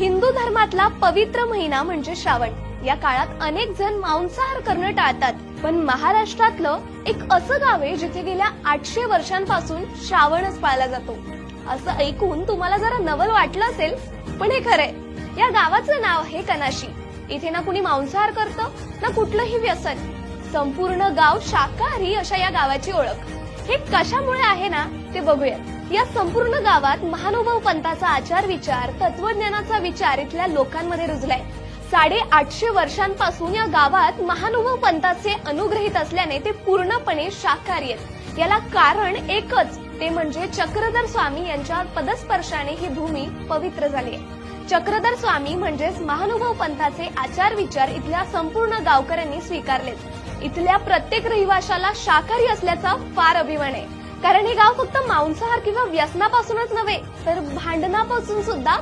हिंदू धर्मातला पवित्र महिना म्हणजे श्रावण. या काळात अनेक जण मांसाहार करणं टाळतात. पण महाराष्ट्रातलं एक असं गाव आहे जिथे गेल्या आठशे वर्षांपासून श्रावणच पाळला जातो. असं ऐकून तुम्हाला जरा नवल वाटलं असेल पण हे खरंय या गावाचं नाव आहे कनाशी. इथे ना कुणी मांसाहार करतं ना कुठलंही व्यसन. संपूर्ण गाव शाकाहारी अशा या गावाची ओळख. हे कशामुळे आहे ना ते बघूयात. या संपूर्ण गावात महानुभाव पंथाचा आचार विचार तत्वज्ञानाचा विचार इथल्या लोकांमध्ये रुजलाय. साडे आठशे वर्षांपासून या गावात महानुभाव पंथाचे अनुग्रहित असल्याने ते पूर्णपणे शाकाहारी आहेत. याला कारण एकच ते म्हणजे चक्रधर स्वामी यांच्या पदस्पर्शाने ही भूमी पवित्र झाली आहे. चक्रधर स्वामी म्हणजेच महानुभाव पंथाचे आचार विचार इथल्या संपूर्ण गावकऱ्यांनी स्वीकारलेत. इथल्या प्रत्येक रहिवाशाला शाकाहारी असल्याचा फार अभिमान आहे. कारण हे गाव फक्त मांसाहार किंवा व्यसनापासूनच नव्हे तर भांडणापासून सुद्धा